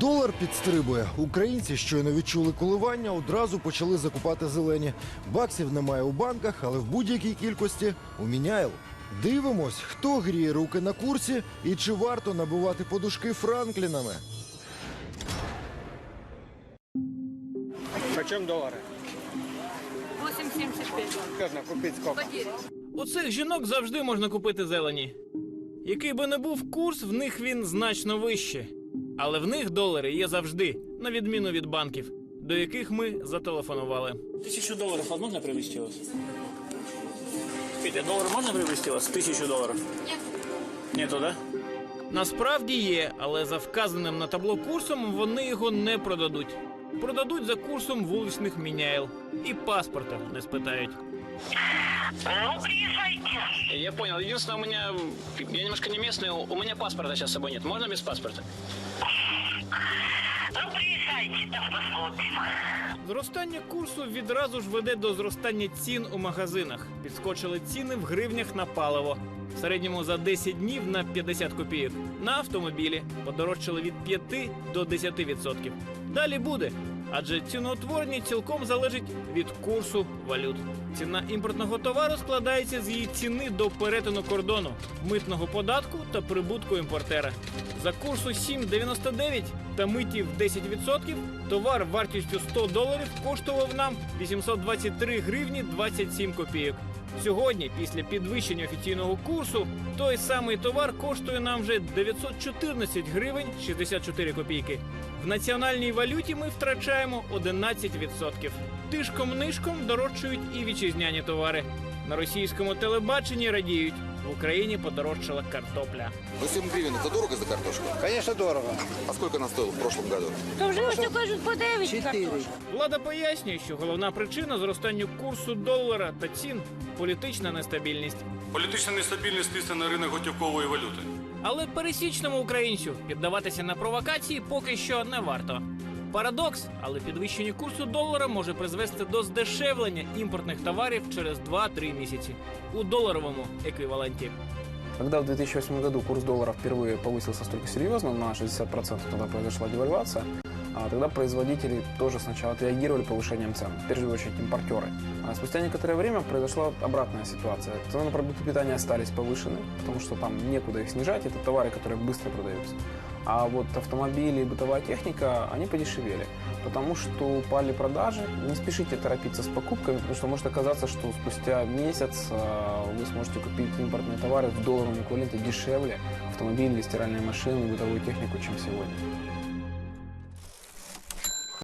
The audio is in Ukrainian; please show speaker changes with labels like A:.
A: Долар підстрибує. Українці щойно відчули коливання, одразу почали закупати зелені. Баксів немає у банках, але в будь-якій кількості у міняйл. Дивимось, хто гріє руки на курсі і чи варто набувати подушки франклінами.
B: Почем доллары?
C: 8,75.
B: Можно купить сколько?
D: У цих жінок завжди можна купити зелені. Який би не був курс, в них він значно вище. Але в них долари є завжди, на відміну від банків, до яких ми зателефонували.
E: Тысячу долларов возможно привезти вас? Петя, доллар можно привезти вас? Тысячу долларов? Нет. Нету, да?
D: Насправді є, але за вказаним на табло курсом вони його не продадуть. Продадуть за курсом вуличних міняйл. І паспорта не спитають.
E: Я понял. Единственное, у меня... Я немножко не местный, у меня паспорта сейчас с собой нет. Можно без паспорта?
C: Ну, приезжайте, да посмотрим.
D: Зростання курсу відразу ж веде до зростання цін у магазинах. Підскочили ціни в гривнях на паливо. В середньому за 10 днів на 50 копійок. На автомобілі подорожчали від 5 до 10%. Далі буде. Адже ціноутворення цілком залежить від курсу валют. Ціна імпортного товару складається з її ціни до перетину кордону, митного податку та прибутку імпортера. За курсу 7,99 та митів 10% товар вартістю 100 доларів коштував нам 823 гривні 27 копійок. Сьогодні, після підвищення офіційного курсу, той самий товар коштує нам вже 914 гривень 64 копійки. В національній валюті ми втрачаємо 11%. Тишком-нишком дорожчають і вітчизняні товари. На російському телебаченні радіють. В Україні подорожчала картопля.
F: 8 гривен это дорого за картошку?
B: Конечно, дорого.
F: А сколько она стоила в прошлом году?
C: То вже ось кажуть по 9 картошки.
D: Влада пояснює, що головна причина зростанню курсу долара та цін політична нестабільність.
G: Політична нестабільність тисне на ринок готівкової валюти.
D: Але пересічному українцю піддаватися на провокації поки що не варто. Парадокс, але підвищення курсу долара може призвести до здешевлення імпортних товарів через 2-3 місяці у доларовому еквіваленті.
H: Когда в 2008 году курс доллара впервые повысился столько серьезно, на 60%, когда произошла девальвация, а, тогда производители тоже сначала отреагировали повышением цен, в первую очередь импортеры. А спустя некоторое время произошла обратная ситуация. Цены на продукты питания остались повышены, потому что там некуда их снижать, это товары, которые быстро продаются. А вот автомобили и бытовая техника, они подешевели, потому что упали продажи. Не спешите торопиться с покупками, потому что может оказаться, что спустя месяц а, вы сможете купить импортные товары в долларовом эквиваленте дешевле, автомобили, стиральные машины, бытовую технику, чем сегодня.